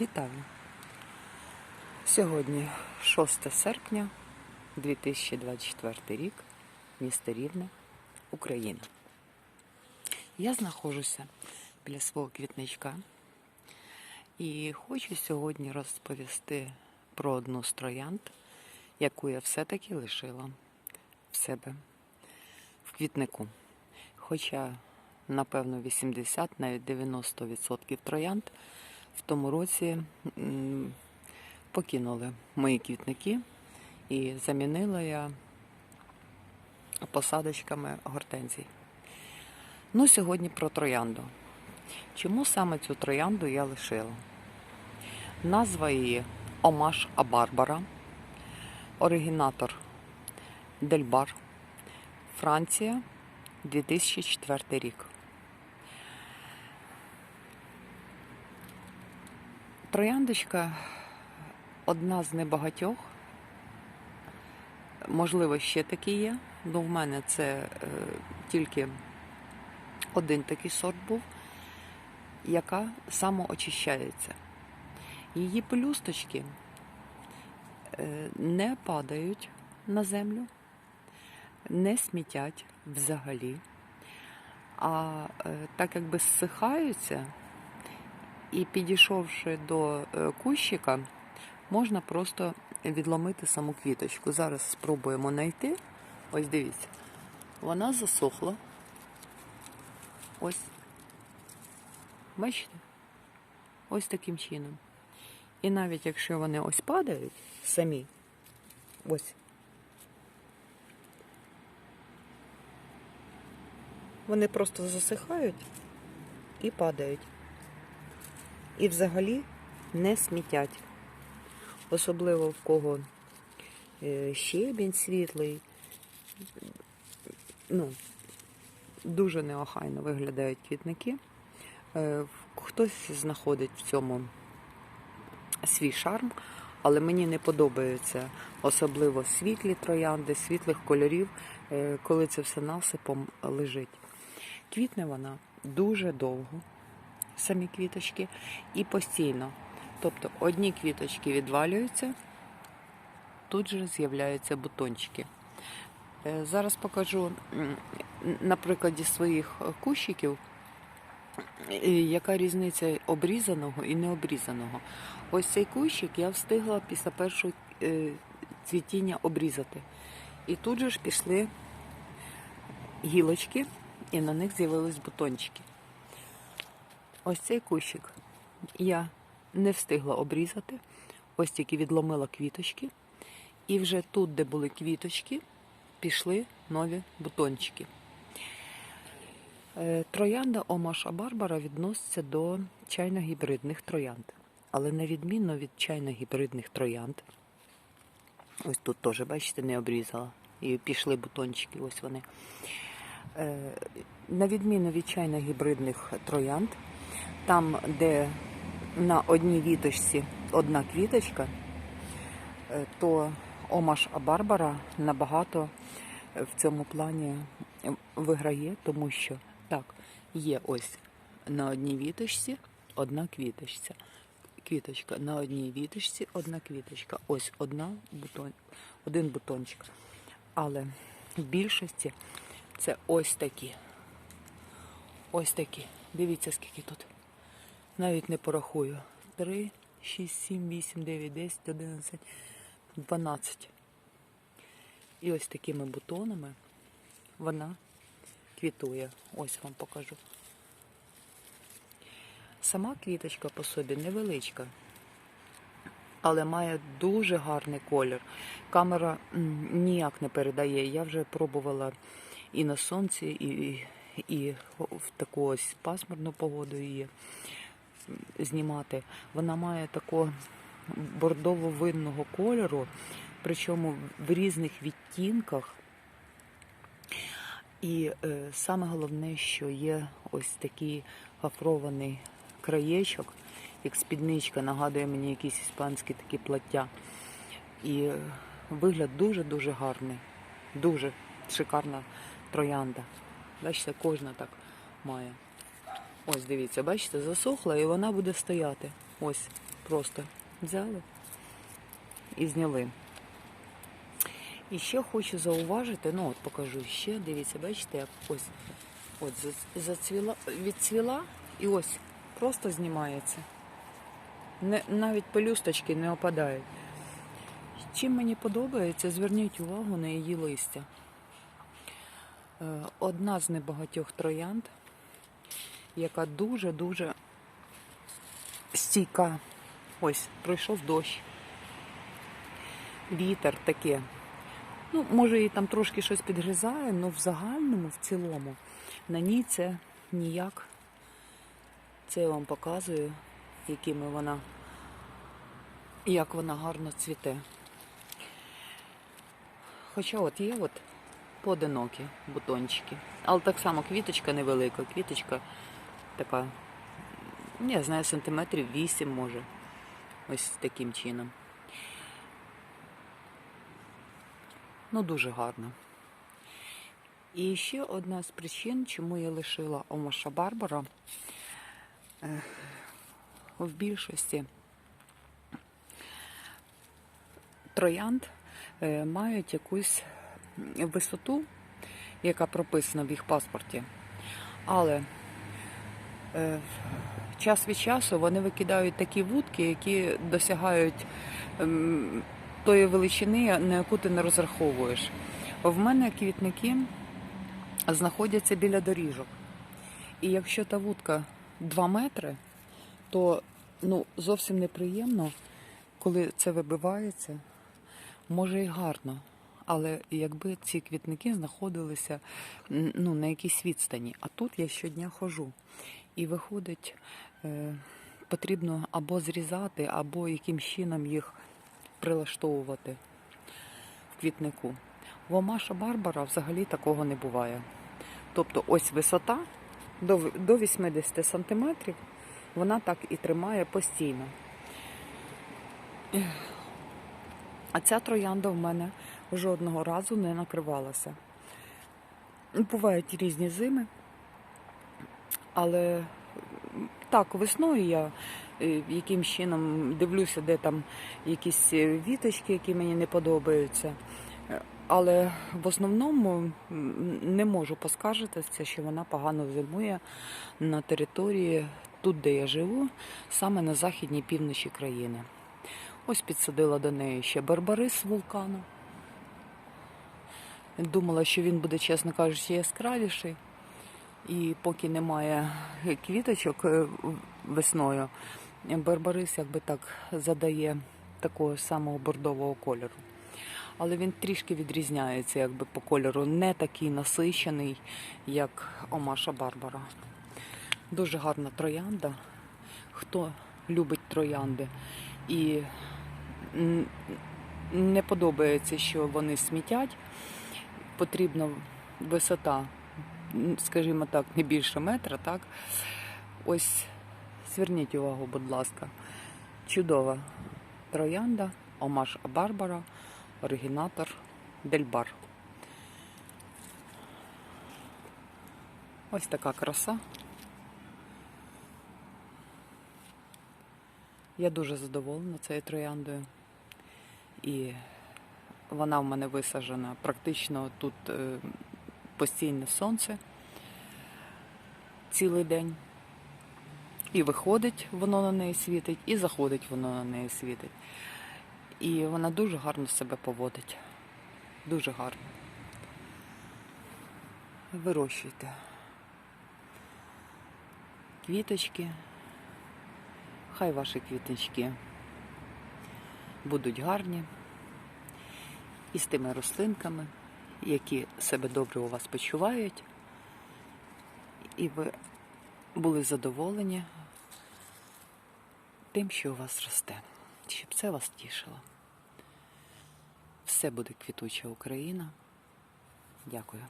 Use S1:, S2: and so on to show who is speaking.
S1: Вітаю! Сьогодні 6 серпня 2024 рік, місто Рівне, Україна. Я знаходжуся біля свого квітничка і хочу сьогодні розповісти про одну з троянд, яку я все-таки лишила в себе в квітнику. Хоча, напевно, 80, навіть 90% троянд в тому році покинули мої квітники і замінила я посадочками гортензій. Ну, сьогодні про троянду. Чому саме цю троянду я лишила? Назва її Омаш Абарбара, оригінатор Дельбар, Франція, 2004 рік. Трояндочка одна з небагатьох. Можливо, ще такі є. Ну, в мене це е, тільки один такий сорт був, яка самоочищається. Її пелюсточки е, не падають на землю, не смітять взагалі, а е, так якби зсихаються. І підійшовши до е, кущика, можна просто відломити саму квіточку. Зараз спробуємо знайти. Ось дивіться, вона засохла. Ось. Бачите? Ось таким чином. І навіть якщо вони ось падають самі, ось. Вони просто засихають і падають і взагалі не смітять. Особливо в кого е, щебінь світлий. Ну, дуже неохайно виглядають квітники. Е, Хтось знаходить в цьому свій шарм, але мені не подобається особливо світлі троянди, світлих кольорів, е, коли це все насипом лежить. Квітне вона дуже довго самі квіточки і постійно. Тобто одні квіточки відвалюються, тут же з'являються бутончики. Е, Зараз покажу на прикладі своїх кущиків, е, яка різниця обрізаного і необрізаного. Ось цей кущик я встигла після першого е, цвітіння обрізати. І тут же ж пішли гілочки, і на них з'явились бутончики. Ось цей кущик я не встигла обрізати, ось тільки відломила квіточки. І вже тут, де були квіточки, пішли нові бутончики. Е, Троянда Омаша Барбара відноситься до чайно-гібридних троянд. Але на відміну від чайно-гібридних троянд, ось тут теж, бачите, не обрізала. І пішли бутончики, ось вони. Е, На відміну від чайно-гібридних троянд, там, де на одній віточці одна квіточка, е, то Омаш Барбара набагато е, в цьому плані виграє, тому що так, є ось на одній віточці одна квіточця. Квіточка на одній віточці одна квіточка. Ось одна бутон, один бутончик. Але в більшості це ось такі. Ось такі. Дивіться, скільки тут. Навіть не порахую. 3, 6, 7, 8, 9, 10, 11, 12. І ось такими бутонами вона квітує. Ось вам покажу. Сама квіточка по собі невеличка, але має дуже гарний колір. Камера ніяк не передає. Я вже пробувала і на сонці, і, і в таку ось пасмурну погоду її знімати. Вона має такого бордово-винного кольору, причому в різних відтінках. І е, саме головне, що є ось такий гофрований краєчок, як спідничка, нагадує мені якісь іспанські такі плаття. І е, вигляд дуже-дуже гарний, дуже шикарна троянда. Бачите, кожна так має. Ось дивіться, бачите, засохла і вона буде стояти. Ось, просто взяли і зняли. І ще хочу зауважити, ну от покажу ще, дивіться, бачите, як ось от зацвіла, відцвіла і ось просто знімається. Не, навіть пелюсточки не опадають. Чим мені подобається, зверніть увагу на її листя. Е, Одна з небагатьох троянд, яка дуже-дуже стійка. Ось, пройшов дощ. Вітер таке. Ну, може, її там трошки щось підгризає, але в загальному, в цілому, на ній це ніяк. Це я вам показую, якими вона, як вона гарно цвіте. Хоча от є от поодинокі бутончики. Але так само квіточка невелика, квіточка така, я знаю, сантиметрів 8 може. Ось таким чином. Ну, дуже гарно. І ще одна з причин, чому я лишила Омаша Барбара е, в більшості троянд е, мають якусь висоту, яка прописана в їх паспорті. Але час від часу вони викидають такі вудки, які досягають ем, тої величини, на яку ти не розраховуєш. В мене квітники знаходяться біля доріжок. І якщо та вудка 2 метри, то ну, зовсім неприємно, коли це вибивається. Може і гарно, але якби ці квітники знаходилися ну, на якійсь відстані. А тут я щодня ходжу. І виходить, е, потрібно або зрізати, або яким чином їх прилаштовувати в квітнику. В Омаша Барбара взагалі такого не буває. Тобто ось висота до до 80 сантиметрів, вона так і тримає постійно. А ця троянда в мене жодного разу не накривалася. Бувають різні зими, але так, весною я е, яким чином дивлюся, де там якісь е, віточки, які мені не подобаються. Е, Але в основному не можу поскаржитися, що вона погано зимує на території тут, де я живу, саме на західній півночі країни. Ось підсадила до неї ще барбарис з вулкану. Думала, що він буде, чесно кажучи, яскравіший. І поки немає квіточок е, весною, барбарис якби так задає такого самого бордового кольору. Але він трішки відрізняється якби по кольору, не такий насичений, як Омаша Барбара. Дуже гарна троянда. Хто любить троянди і не подобається, що вони смітять, потрібна висота, скажімо так, не більше метра, так? Ось зверніть увагу, будь ласка. Чудова троянда, Омаш Барбара, оригінатор Дельбар. Ось така краса. Я дуже задоволена цією трояндою. І вона в мене висаджена практично тут е, постійне сонце цілий день. І виходить, воно на неї світить, і заходить воно на неї світить. І вона дуже гарно себе поводить. Дуже гарно. Вирощуйте. Квіточки. Хай ваші квіточки будуть гарні і з тими рослинками, які себе добре у вас почувають, і ви були задоволені тим, що у вас росте, щоб це вас тішило. Все буде квітуча Україна. Дякую.